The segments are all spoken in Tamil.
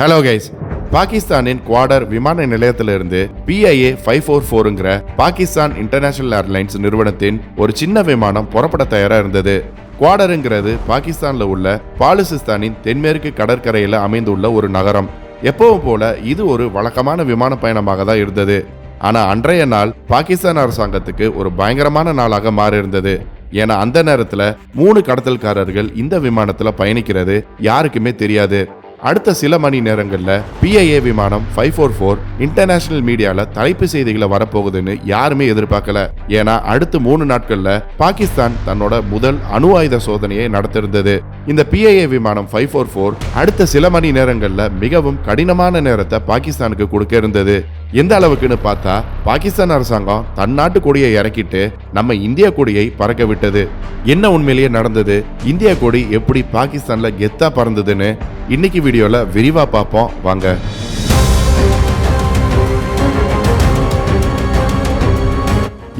ஹலோ கைஸ் பாகிஸ்தானின் குவாடர் விமான நிலையத்திலிருந்து பிஐஏ ஃபைவ் ஃபோர் ஃபோருங்கிற பாகிஸ்தான் இன்டர்நேஷனல் ஏர்லைன்ஸ் நிறுவனத்தின் ஒரு சின்ன விமானம் புறப்பட தயாராக இருந்தது. குவாடருங்கிறது பாகிஸ்தானில் உள்ள பாலுசிஸ்தானின் தென்மேற்கு கடற்கரையில் அமைந்துள்ள ஒரு நகரம். எப்பவும் போல இது ஒரு வழக்கமான விமான பயணமாக தான் இருந்தது. ஆனால் அன்றைய நாள் பாகிஸ்தான் அரசாங்கத்துக்கு ஒரு பயங்கரமான நாளாக மாறியிருந்தது. ஏன்னா அந்த நேரத்தில் மூணு கடத்தல்காரர்கள் இந்த விமானத்தில் பயணிக்கிறது யாருக்குமே தெரியாது. அடுத்த சில மணி நேரங்களில் பிஐஏ விமானம் ஃபைவ் ஃபோர் ஃபோர் இன்டர்நேஷனல் மீடியாவில் தலைப்பு செய்திகளை வரப்போகுதுன்னு யாருமே எதிர்பார்க்கல. ஏன்னா அடுத்த மூணு நாட்களில் பாகிஸ்தான் தன்னோட முதல் அணு ஆயுத சோதனையை நடத்திருந்தது. இந்த பிஐஏ விமானம் ஃபைவ் ஃபோர் ஃபோர் அடுத்த சில மணி நேரங்களில் மிகவும் கடினமான நேரத்தை பாகிஸ்தானுக்கு கொடுக்க இருந்தது. எந்த அளவுக்குன்னு பார்த்தா பாகிஸ்தான் அரசாங்கம் தன் நாட்டு கொடியை இறக்கிட்டு நம்ம இந்திய கொடியை பறக்க விட்டது. என்ன உண்மையிலேயே நடந்தது? இந்திய கொடி எப்படி பாகிஸ்தான்ல கெத்தா பறந்ததுன்னு இன்னைக்கு வீடியோல விரிவா பார்ப்போம். வாங்க.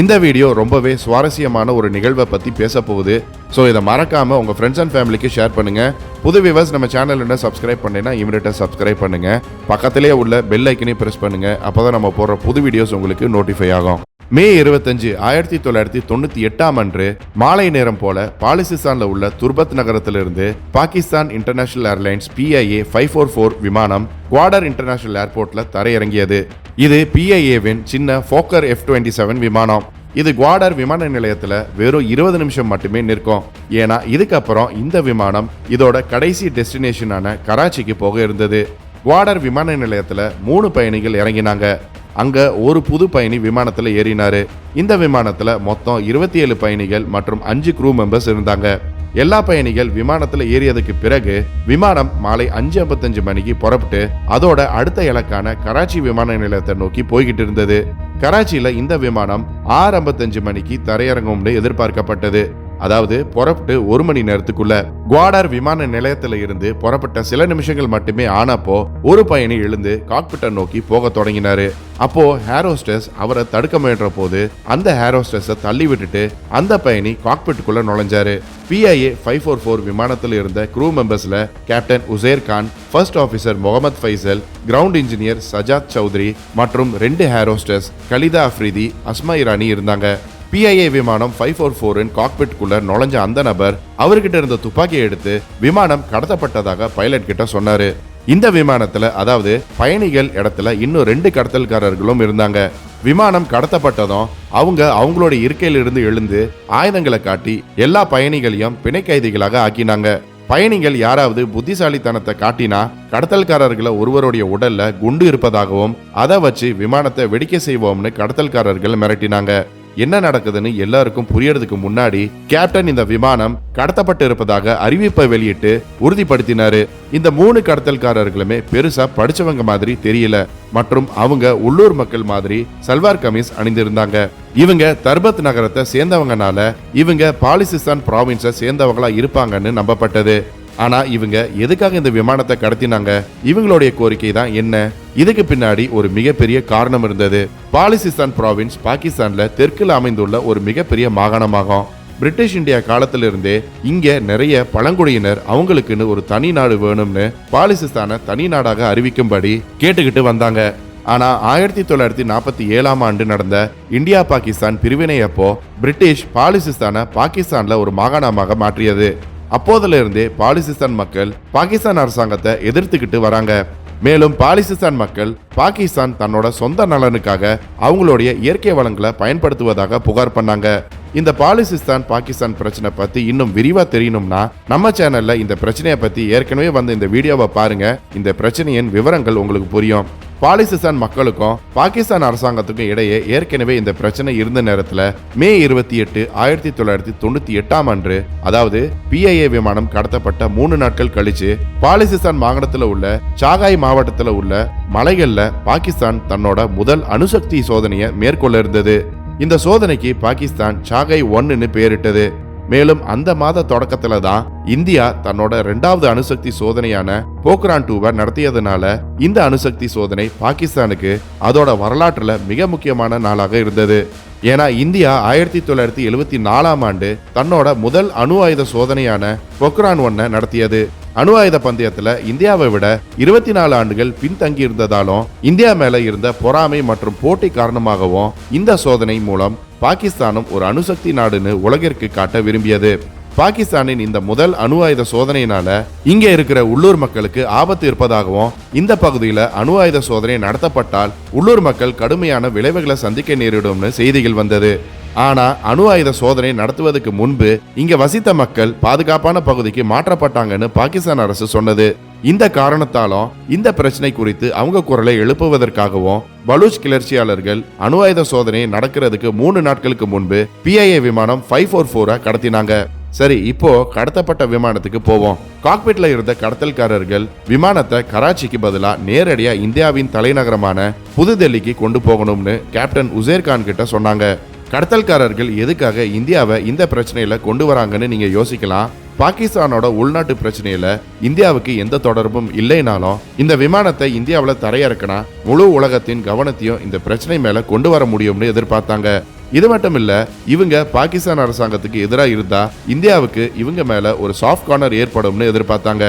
இந்த வீடியோ ரொம்பவே சுவாரஸ்யமான ஒரு நிகழ்வை பற்றி பேச போகுது. ஸோ இதை மறக்காமல் உங்கள் ஃப்ரெண்ட்ஸ் அண்ட் ஃபேமிலிக்கு ஷேர் பண்ணுங்கள் புது விவர்ஸ் நம்ம சேனல் என்ன சப்ஸ்கிரைப் பண்ணேன்னா இமீடியட்டாக சப்ஸ்கிரைப் பண்ணுங்க. பக்கத்திலேயே உள்ள பெல் ஐக்கனையும் பண்ணுங்க. அப்போ தான் நம்ம போடுற புது வீடியோஸ் உங்களுக்கு நோட்டிஃபை ஆகும். மே இருபத்தஞ்சு ஆயிரத்தி தொள்ளாயிரத்தி தொண்ணூற்றி எட்டாம் அன்று மாலை நேரம் போல பாலிசிஸ்தானில் உள்ள துர்பத் நகரத்திலிருந்து Pakistan international airlines PIA five four four விமானம் குவாடர் இன்டர்நேஷனல் ஏர்போர்ட்டில் தரையிறங்கியது. இது பிஐஏவின் சின்ன ஃபோக்கர் எஃப் டுவெண்ட்டி செவன் விமானம். இது குவாடர் விமான நிலையத்தில் வெறும் இருபது நிமிஷம் மட்டுமே நிற்கும். ஏன்னா இதுக்கப்புறம் இந்த விமானம் இதோட கடைசி டெஸ்டினேஷனான கராச்சிக்கு போக இருந்தது. குவாடர் விமான நிலையத்தில் மூணு பயணிகள் இறங்கினாங்க. அங்க ஒரு புது பயணி விமானத்தில் ஏறினாரு. இந்த விமானத்தில் மொத்தம் இருபத்தி ஏழு பயணிகள் மற்றும் அஞ்சு க்ரூ மெம்பர்ஸ் இருந்தாங்க. எல்லா பயணிகள் விமானத்துல ஏறியதுக்கு பிறகு விமானம் மாலை அஞ்சு ஐம்பத்தஞ்சு மணிக்கு புறப்பட்டு அதோட அடுத்த இலக்கான கராச்சி விமான நிலையத்தை நோக்கி போய்கிட்டு இருந்தது. கராச்சியில இந்த விமானம் ஆறு ஐம்பத்தஞ்சு மணிக்கு தரையிறங்கும்னு எதிர்பார்க்கப்பட்டது. அதாவது புறப்பட்டு ஒரு மணி நேரத்துக்குள்ள குவாடர் விமான நிலையத்துல இருந்து புறப்பட்ட சில நிமிஷங்கள் மட்டுமே ஆனப்போ ஒரு பயணி எழுந்து காக்பிட்டை நோக்கி போக தொடங்கினாரு. அப்போ ஹேரோஸ்டஸ் அவரை தடுக்க முயன்ற போது அந்த ஹேரோஸ்டஸை தள்ளி விட்டுட்டு அந்த பயணி காக்பிட்டுக்குள்ள நுழைஞ்சாரு. பிஐஏ ஃபைவ் ஃபோர் ஃபோர் விமானத்தில் இருந்த crew மெம்பர்ஸ்ல captain Uzair Khan first officer Muhammad Faisal ground engineer Sajjad Chaudhry மற்றும் ரெண்டு ஹேரோஸ்டஸ் கலிதா அஃப்ரிதி அஸ்மா இரானி இருந்தாங்க. பிஐஏ விமானம் ஃபைவ் ஃபோர் ஃபோரின் காக்பிட்குள்ள நுழைஞ்ச அந்த நபர் அவர்கிட்ட இருந்த துப்பாக்கியை எடுத்து விமானம் கடத்தப்பட்டதாக பைலட் கிட்ட சொன்னாரு. இந்த விமானத்துல அதாவது பயணிகள் இடத்துல இன்னும் ரெண்டு கடத்தல்காரர்களும் இருந்தாங்க. விமானம் கடத்தப்பட்டதும் அவங்க அவங்களோட இருக்கையிலிருந்து எழுந்து ஆயுதங்களை காட்டி எல்லா பயணிகளையும் பிணை கைதிகளாக ஆக்கினாங்க. பயணிகள் யாராவது புத்திசாலித்தனத்தை காட்டினா கடத்தல்காரர்களை ஒருவருடைய உடல்ல குண்டு இருப்பதாகவும் அதை வச்சு விமானத்தை வெடிக்க செய்வோம்னு கடத்தல்காரர்கள் மிரட்டினாங்க. என்ன நடக்குதுன்னு எல்லாருக்கும் புரியறதுக்கு முன்னாடி கேப்டன் இந்த விமானம் கடத்தப்பட்டு இருப்பதாக அறிவிப்பை வெளியிட்டு உறுதிப்படுத்தினாரு. இந்த மூணு கடத்தல்காரர்களுமே பெருசா படிச்சவங்க மாதிரி தெரியல. மற்றும் அவங்க உள்ளூர் மக்கள் மாதிரி சல்வார் கமீஸ் அணிந்திருந்தாங்க. இவங்க தர்பத் நகரத்தை சேர்ந்தவங்கனால இவங்க பாலிசிஸ்தான் ப்ராவின்ஸை சேர்ந்தவங்களா இருப்பாங்கன்னு நம்பப்பட்டது. ஆனா இவங்க எதுக்காக இந்த விமானத்தை கடத்தினாங்க? இவங்களுடைய கோரிக்கை தான் என்ன? இதுக்கு பின்னாடி ஒரு மிகப்பெரிய காரணம் இருந்தது. பாலிசிஸ்தான் ப்ராவின்ஸ் பாகிஸ்தான்ல தெற்கில் அமைந்துள்ள ஒரு மிகப்பெரிய மாகாணமாகும். பிரிட்டிஷ் இந்தியா காலத்திலிருந்தே இங்க நிறைய பழங்குடியினர் அவங்களுக்குன்னு ஒரு தனி நாடு வேணும்னு பாலிசிஸ்தானை தனி நாடாக அறிவிக்கும்படி கேட்டுக்கிட்டு வந்தாங்க. ஆனா ஆயிரத்தி தொள்ளாயிரத்தி நாற்பத்தி ஏழாம் ஆண்டு நடந்த இந்தியா பாகிஸ்தான் பிரிவினை அப்போ பிரிட்டிஷ் பாலிசிஸ்தானை பாகிஸ்தான்ல ஒரு மாகாணமாக மாற்றியது. அப்போதிலிருந்தே பாலிசிஸ்தான் மக்கள் பாகிஸ்தான் அரசாங்கத்தை எதிர்த்துக்கிட்டு வராங்க. மேலும் பாலிசிஸ்தான் மக்கள் பாகிஸ்தான் தன்னோட சொந்த நலனுக்காக அவங்களுடைய இயற்கை வளங்களை பயன்படுத்துவதாக புகார் பண்ணாங்க. இந்த பாலிசிஸ்தான் பாகிஸ்தான் பிரச்சனை பத்தி இன்னும் விரிவா தெரியணும்னா நம்ம சேனல்ல இந்த பிரச்சனையை பத்தி ஏற்கனவே வந்து இந்த வீடியோவை பாருங்க. இந்த பிரச்சனையின் விவரங்கள் உங்களுக்கு புரியும். பாலிசிஸ்தான் மக்களுக்கும் பாகிஸ்தான் அரசாங்கத்துக்கும் இடையே ஏற்கனவே இந்த பிரச்சனை இருந்த நேரத்தில் மே இருபத்தி எட்டு ஆயிரத்தி தொள்ளாயிரத்தி தொண்ணூத்தி எட்டாம் அன்று அதாவது பிஐஏ விமானம் கடத்தப்பட்ட மூணு நாட்கள் கழிச்சு பாலிசிஸ்தான் மாகாணத்தில் உள்ள சாகாய் மாவட்டத்தில் உள்ள மலைகளில் பாகிஸ்தான் தன்னோட முதல் அணுசக்தி சோதனையை மேற்கொள்ள இருந்தது. இந்த சோதனைக்கு பாகிஸ்தான் சாகை ஒன்னுன்னு பெயரிட்டது மேலும் அந்த மாத தொடக்கத்துல தான் இந்தியா தன்னோட ரெண்டாவது அணுசக்தி சோதனையான போக்ரான் டூவை நடத்தியதுனால இந்த அணுசக்தி சோதனை பாகிஸ்தானுக்கு அதோட வரலாற்றுல மிக முக்கியமான நாளாக இருந்தது. ஏன்னா இந்தியா ஆயிரத்தி தொள்ளாயிரத்தி எழுபத்தி நாலாம் ஆண்டு தன்னோட முதல் அணு ஆயுத சோதனையான பொக்ரான் ஒன்னை நடத்தியது. அணு ஆயுத பந்தயத்துல இந்தியாவை விட இருபத்தி நாலு ஆண்டுகள் பின்தங்கி இருந்ததாலும் இந்தியா மேல இருந்த பொறாமை மற்றும் போட்டி காரணமாகவும் இந்த சோதனை மூலம் பாகிஸ்தானும் ஒரு அணுசக்தி நாடுன்னு உலகிற்கு காட்ட விரும்பியது. பாகிஸ்தானின் இந்த முதல் அணு ஆயுத சோதனையினால இங்க இருக்கிற உள்ளூர் மக்களுக்கு ஆபத்து இருப்பதாகவும் இந்த பகுதியில் அணு ஆயுத சோதனை நடத்தப்பட்டால் உள்ளூர் மக்கள் கடுமையான விளைவுகளை சந்திக்க நேரிடும்னு செய்திகள் வந்தது. ஆனா அணு ஆயுத சோதனை நடத்துவதற்கு முன்பு இங்க வசித்த மக்கள் பாதுகாப்பான பகுதிக்கு மாற்றப்பட்டாங்கன்னு பாகிஸ்தான் அரசு சொன்னது. இந்த காரணத்தாலும் இந்த பிரச்சனை குறித்து அவங்க குரலை எழுப்புவதற்காகவும் பலூச் கிளர்ச்சியாளர்கள் அணு ஆயுத சோதனை நடக்கிறதுக்கு மூணு நாட்களுக்கு முன்பு பிஐஏ விமானம் ஃபைவ் ஃபோர் ஃபோரை கடத்தினாங்க. சரி இப்போ கடத்தப்பட்ட விமானத்துக்கு போவோம். காக்பிட்ல இருந்த கடத்தல்காரர்கள் விமானத்தை கராச்சிக்கு பதிலா நேரடியா இந்தியாவின் தலைநகரமான புதுடெல்லிக்கு கொண்டு போகணும்னு கேப்டன் உசேர் கான் கிட்ட சொன்னாங்க. கடத்தல்காரர்கள் எதுக்காக இந்தியாவை இந்த பிரச்சனையில கொண்டு வராங்கன்னு நீங்க யோசிக்கலாம்? பாகிஸ்தானோட உள்நாட்டு பிரச்சனையில இந்தியாவுக்கு எந்த தொடர்பும் இல்லைனாலும் இந்த விமானத்தை இந்தியாவில் தரையிறக்கினா முழு உலகத்தின் கவனத்தையும் இந்த பிரச்சனை மேல கொண்டு வர முடியும்னு எதிர்பார்த்தாங்க. இது மட்டும் இல்ல இவங்க பாகிஸ்தான் அரசாங்கத்துக்கு எதிராக இருந்தா இந்தியாவுக்கு இவங்க மேல ஒரு சாஃப்ட் கார்னர் ஏற்படும்னு எதிர்பார்த்தாங்க.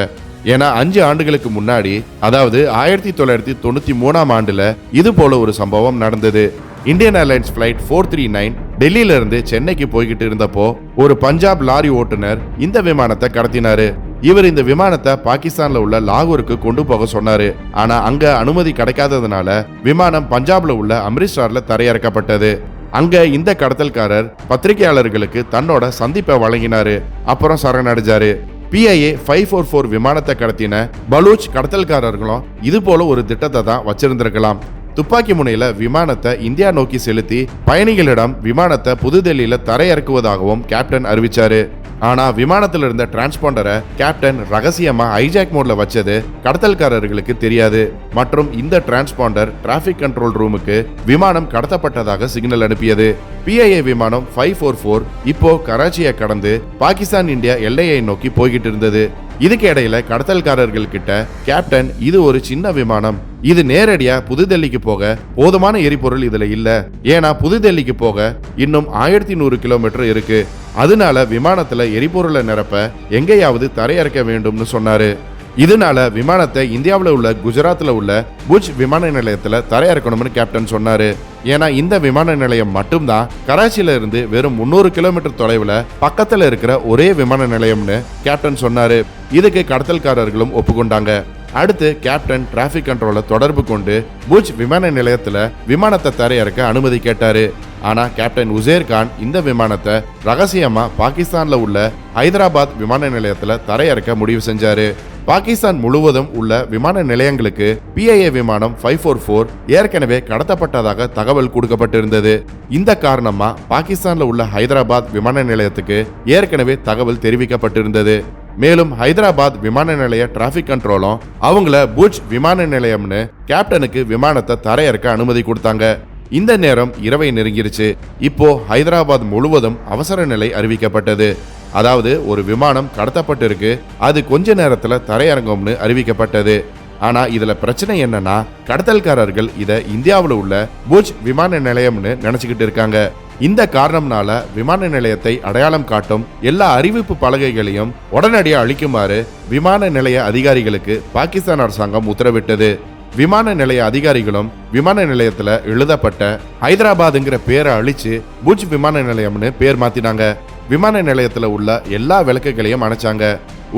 ஏன்னா அஞ்சு ஆண்டுகளுக்கு முன்னாடி அதாவது ஆயிரத்தி தொள்ளாயிரத்தி தொண்ணூத்தி மூணாம் ஆண்டுல இது போல ஒரு சம்பவம் நடந்தது. Indian airlines flight four three nine டெல்லியிலிருந்து சென்னைக்கு போய்கிட்டு இருந்தப்போ ஒரு பஞ்சாப் லாரி ஓட்டுநர் இந்த விமானத்தை கடத்தினாரு. இவர் இந்த விமானத்தை பாகிஸ்தான்ல உள்ள லாகூருக்கு கொண்டு போக சொன்னாரு. ஆனா அங்க அனுமதி கிடைக்காததுனால விமானம் பஞ்சாப்ல உள்ள அம்ரிட்சர்ல தரையிறக்கப்பட்டது. அங்க இந்த கடத்தல்காரர் பத்திரிகையாளர்களுக்கு தன்னோட சந்திப்பை வழங்கினாரு. அப்புறம் சரணடைஞ்சாரு. பிஐஏ ஃபைவ் ஃபோர் ஃபோர் விமானத்தை கடத்தின பலூச் கடத்தல்காரர்களும் இது போல ஒரு திட்டத்தை தான் வச்சிருந்திருக்கலாம். துப்பாக்கி முனையில விமானத்தை இந்தியா நோக்கி செலுத்தி பயணிகளிடம் விமானத்தை புதுடெல்லியில தரையிறக்குவதாகவும் கேப்டன் அறிவிச்சாரு. ஆனா விமானத்தில் இருந்த டிரான்ஸ்பாண்டரை கேப்டன் ரகசியமா ஹைஜாக் மோட்ல வச்சது கடத்தல்காரர்களுக்கு தெரியாது. மற்றும் இந்த டிரான்ஸ்பாண்டர் டிராபிக் கண்ட்ரோல் ரூமுக்கு விமானம் கடத்தப்பட்டதாக சிக்னல் அனுப்பியது. பிஐஏ விமானம் ஃபைவ் ஃபோர் ஃபோர் இப்போ கராச்சியை கடந்து பாகிஸ்தான் இந்தியா எல்லையை நோக்கி போய்கிட்டு இருந்தது. இதுக்கு இடையில கடத்தல்காரர்கள் கிட்ட கேப்டன் இது ஒரு சின்ன விமானம். இது நேரடியா புதுடெல்லிக்கு போக போதுமான எரிபொருள் இதுல இல்ல. ஏன்னா புதுடெல்லிக்கு போக இன்னும் ஆயிரத்தி நூறு கிலோமீட்டர் இருக்கு. அதனால விமானத்துல எரிபொருளை நிரப்ப எங்கேயாவது தரையிறக்க வேண்டும்னு சொன்னாரு. இதனால விமானத்தை இந்தியாவில் உள்ள குஜராத்தில் உள்ள புஜ் விமான நிலையத்தில் தரையிறக்கணும்னு கேப்டன் சொன்னாரு. ஏன்னா இந்த விமான நிலையம் மட்டும்தான் கராச்சியில இருந்து வெறும் முந்நூறு கிலோமீட்டர் தொலைவில் பக்கத்தில் இருக்கிற ஒரே விமான நிலையம்னு கேப்டன் சொன்னாரு. இதுக்கு கடத்தல்காரர்களும் ஒப்புக்கொண்டாங்க. அடுத்து கேப்டன் டிராஃபிக் கண்ட்ரோலை தொடர்பு கொண்டு புஜ் விமான நிலையத்துல விமானத்தை தரையிறக்க அனுமதி கேட்டாரு. ஆனா கேப்டன் உசேர் கான் இந்த விமானத்தை ரகசியமா பாகிஸ்தான்ல உள்ள ஹைதராபாத் விமான நிலையத்துல தரையிறக்க முடிவு செஞ்சாரு. பாகிஸ்தான் முழுவதும் உள்ள விமான நிலையங்களுக்கு பிஐஏ விமானம் ஃபைவ் ஃபோர் ஃபோர் ஏற்கனவே கடத்தப்பட்டதாக தகவல் கொடுக்கப்பட்டிருந்தது. இந்த காரணமா பாகிஸ்தான்ல உள்ள ஹைதராபாத் விமான நிலையத்துக்கு ஏற்கனவே தகவல் தெரிவிக்கப்பட்டிருந்தது. மேலும் ஹைதராபாத் விமான நிலைய டிராஃபிக் கண்ட்ரோலும் அவங்கள புஜ் விமான நிலையம்னு கேப்டனுக்கு விமானத்தை தரையிறக்க அனுமதி கொடுத்தாங்க. இந்த நேரம் இரவை நெருங்கிருச்சு. இப்போ ஹைதராபாத் முழுவதும் அவசர நிலை அறிவிக்கப்பட்டது. அதாவது ஒரு விமானம் கடத்தப்பட்டிருக்கு அது கொஞ்ச நேரத்துல தரையிறங்கும்னு அறிவிக்கப்பட்டது. ஆனா இதுல பிரச்சனை என்னன்னா கடத்தல்காரர்கள் இதை இந்தியாவில் உள்ள புஜ் விமான நிலையம்னு நினைச்சுக்கிட்டு இருக்காங்க. இந்த காரணம்னால விமான நிலையத்தை அடையாளம் காட்டும் எல்லா அறிவிப்பு பலகைகளையும் உடனடியாக அழிக்குமாறு விமான நிலைய அதிகாரிகளுக்கு பாகிஸ்தான் அரசாங்கம் உத்தரவிட்டது. விமான நிலைய அதிகாரிகளும் விமான நிலையத்துல எழுதப்பட்ட ஹைதராபாத்ங்கிற பேரை அழிச்சு புஜ் விமான நிலையம்னு பேர் மாத்தினாங்க. விமான நிலையத்தில் உள்ள எல்லா விளக்குகளையும் அணைச்சாங்க.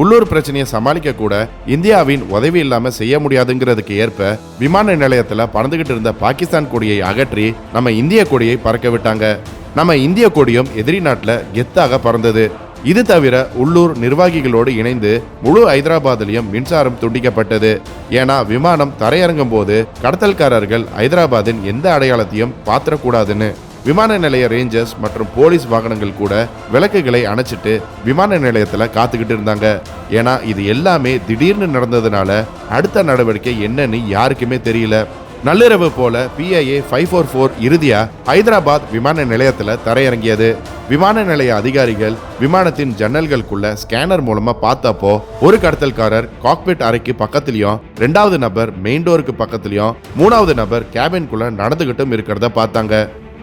உள்ளூர் பிரச்சனையை சமாளிக்க கூட இந்தியாவின் உதவி இல்லாம செய்ய முடியாதுங்கிறதுக்கு ஏற்ப விமான நிலையத்துல பறந்துகிட்டு இருந்த பாகிஸ்தான் கொடியை அகற்றி நம்ம இந்திய கொடியை பறக்க விட்டாங்க. நம்ம இந்திய கொடியும் எதிரி நாட்டில் கெத்தாக பறந்தது. இது தவிர உள்ளூர் நிர்வாகிகளோடு இணைந்து முழு ஹைதராபாத்திலையும் மின்சாரம் துண்டிக்கப்பட்டது. ஏன்னா விமானம் தரையிறங்கும் போது கடத்தல்காரர்கள் ஹைதராபாத்தின் எந்த அடையாளத்தையும் பாத்திரக்கூடாதுன்னு விமான நிலைய ரேஞ்சர்ஸ் மற்றும் போலீஸ் வாகனங்கள் கூட விளக்குகளை அணைச்சிட்டு விமான நிலையத்தில் காத்துக்கிட்டு இருந்தாங்க. ஏன்னா இது எல்லாமே திடீர்னு நடந்ததுனால அடுத்த நடவடிக்கை என்னன்னு யாருக்குமே தெரியல. நள்ளிரவு போல பிஐஏ ஃபைவ் ஃபோர் ஃபோர் இறுதியா ஹைதராபாத் விமான நிலையத்தில் தரையிறங்கியது. விமான நிலைய அதிகாரிகள் விமானத்தின் ஜன்னல்களுக்குள்ள ஸ்கேனர் மூலமா பார்த்தப்போ ஒரு கடத்தல்காரர் காக்பிட் அறைக்கு பக்கத்துலயும் ரெண்டாவது நபர் மெயின் டோருக்கு பக்கத்துலயும் மூணாவது நபர் கேபின்குள்ள நடந்துகிட்டும் இருக்கிறத பார்த்தாங்க.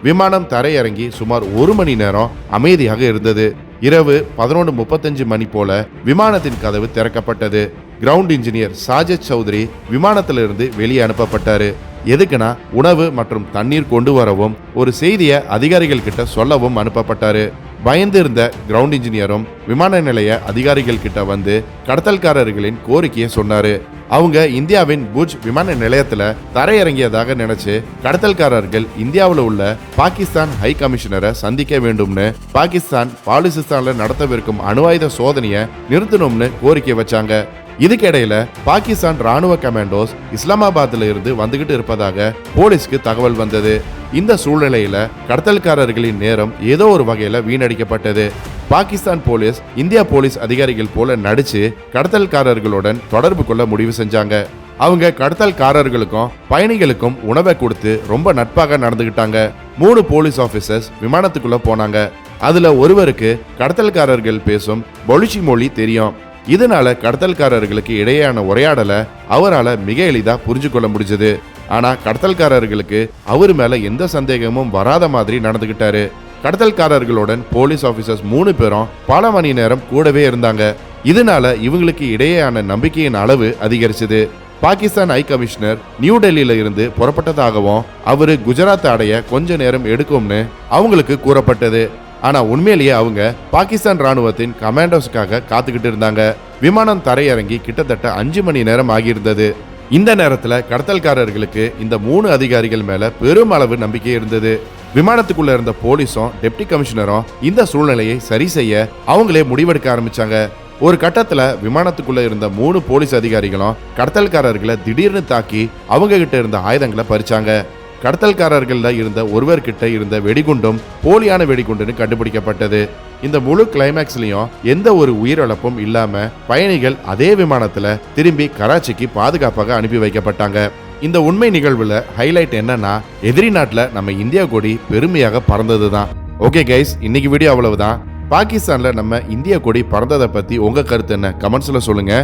விமானம் தரையிறங்கி சுமார் ஒரு மணி நேரம் அமைதியாக இருந்தது. இரவு பதினொன்று முப்பத்தஞ்சு மணி போல விமானத்தின் கதவு திறக்கப்பட்டது. கிரவுண்ட் இன்ஜினியர் சாஜத் சௌத்ரி விமானத்திலிருந்து வெளியே அனுப்பப்பட்டாரு. எதுக்குன்னா உணவு மற்றும் தண்ணீர் கொண்டு வரவும் ஒரு செய்தியை அதிகாரிகள் கிட்ட சொல்லவும் அனுப்பப்பட்டாரு. பயந்து இருந்த கிரவுண்ட் இன்ஜினியரும் விமான நிலைய அதிகாரிகள் கிட்ட வந்து கடத்தல்காரர்களின் கோரிக்கையை சொன்னாரு. அவங்க இந்தியாவின் புஜ் விமான நிலையத்தில் தரையிறங்கியதாக நினைச்சு கடத்தல்காரர்கள் இந்தியாவில் உள்ள பாகிஸ்தான் ஹை கமிஷனரை சந்திக்க வேண்டும்னு பாகிஸ்தான் பாலிசிஸ்தான்ல நடத்தவிருக்கும் அணு ஆயுத சோதனையை நிறுத்தணும்னு கோரிக்கை வச்சாங்க. இதுக்கிடையில பாகிஸ்தான் ராணுவ கமாண்டோஸ் இஸ்லாமாபாத்ல இருந்து வந்துகிட்டு இருப்பதாக போலீஸ்க்கு தகவல் வந்தது. இந்த சூழ்நிலையில கடத்தல்காரர்களின் நேரம் ஏதோ ஒரு வகையில வீணடிக்கப்பட்டது. பாகிஸ்தான் போலீஸ் இந்தியா போலீஸ் அதிகாரிகள் போல நடிச்சு கடத்தல்காரர்களுடன் தொடர்பு கொள்ள முடிவு செஞ்சாங்க. அவங்க கடத்தல்காரர்களுக்கும் பயணிகளுக்கும் உணவை கொடுத்து ரொம்ப நட்பாக நடந்துகிட்டாங்க. மூணு போலீஸ் ஆபீசர்ஸ் விமானத்துக்குள்ள போனாங்க. அதுல ஒருவருக்கு கடத்தல்காரர்கள் பேசும் பொலிச்சி மொழி தெரியும். இதனால கடத்தல்காரர்களுக்கு இடையேயான உரையாடலை அவரால் மிக எளிதா புரிஞ்சு கொள்ள முடிஞ்சது. ஆனா கடத்தல்காரர்களுக்கு அவர் மேல எந்த சந்தேகமும் வராத மாதிரி நடந்துகிட்டாரு. கடத்தல்காரர்களுடன் போலீஸ் ஆபீசர்ஸ் மூணு பேரும் பல மணி நேரம் கூடவே இருந்தாங்க. இதனால இவங்களுக்கு இடையேயான நம்பிக்கையின் அளவு அதிகரிச்சது. பாகிஸ்தான் ஹை கமிஷனர் நியூ டெல்லியில இருந்து புறப்பட்டதாகவும் அவரு குஜராத் அடைய கொஞ்ச நேரம் எடுக்கும்னு அவங்களுக்கு கூறப்பட்டது. ஆனா உண்மையிலேயே அவங்க பாகிஸ்தான் ராணுவத்தின் கமாண்டோஸ்க்காக காத்துக்கிட்டு இருந்தாங்க. விமானம் தரையிறங்கி கிட்டத்தட்ட அஞ்சு மணி நேரம் ஆகியிருந்தது. இந்த நேரத்துல கடத்தல்காரர்களுக்கு இந்த மூணு அதிகாரிகள் மேல பெரும் அளவு நம்பிக்கை இருந்தது. விமானத்துக்குள்ள இருந்த போலீஸும் டெப்டி கமிஷனரும் இந்த சூழ்நிலையை சரி செய்ய அவங்களே முடிவெடுக்க ஆரம்பிச்சாங்க. ஒரு கட்டத்துல விமானத்துக்குள்ள இருந்த மூணு போலீஸ் அதிகாரிகளும் கடத்தல்காரர்களை திடீர்னு தாக்கி அவங்க கிட்ட இருந்த ஆயுதங்களை பறிச்சாங்க. கடத்தல்காரர்கள இருந்த ஒருவர்கிட்ட இருந்த வெடிகுண்டும் போலியான வெடிகுண்டுன்னு கண்டுபிடிக்கப்பட்டது. இந்த முழு கிளைமேக்ஸ்லயும் எந்த ஒரு உயிரிழப்பும் இல்லாம பயணிகள் அதே விமானத்துல திரும்பி கராச்சிக்கு பாதுகாப்பாக அனுப்பி வைக்கப்பட்டாங்க. இந்த உண்மை நிகழ்வுல ஹைலைட் என்னன்னா எதிரி நாட்டில் நம்ம இந்தியா கொடி பெருமையாக பறந்தது தான் ஓகே கைஸ் இன்னைக்கு வீடியோ அவ்வளவுதான். பாகிஸ்தான்ல நம்ம இந்திய கொடி பறந்ததை பத்தி உங்க கருத்து என்ன? கமெண்ட்ஸ்ல சொல்லுங்க.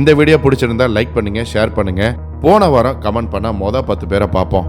இந்த வீடியோ பிடிச்சிருந்தா லைக் பண்ணுங்க ஷேர் பண்ணுங்க. போன வாரம் கமெண்ட் பண்ணால் மொதல் பத்து பேரை பார்ப்போம்.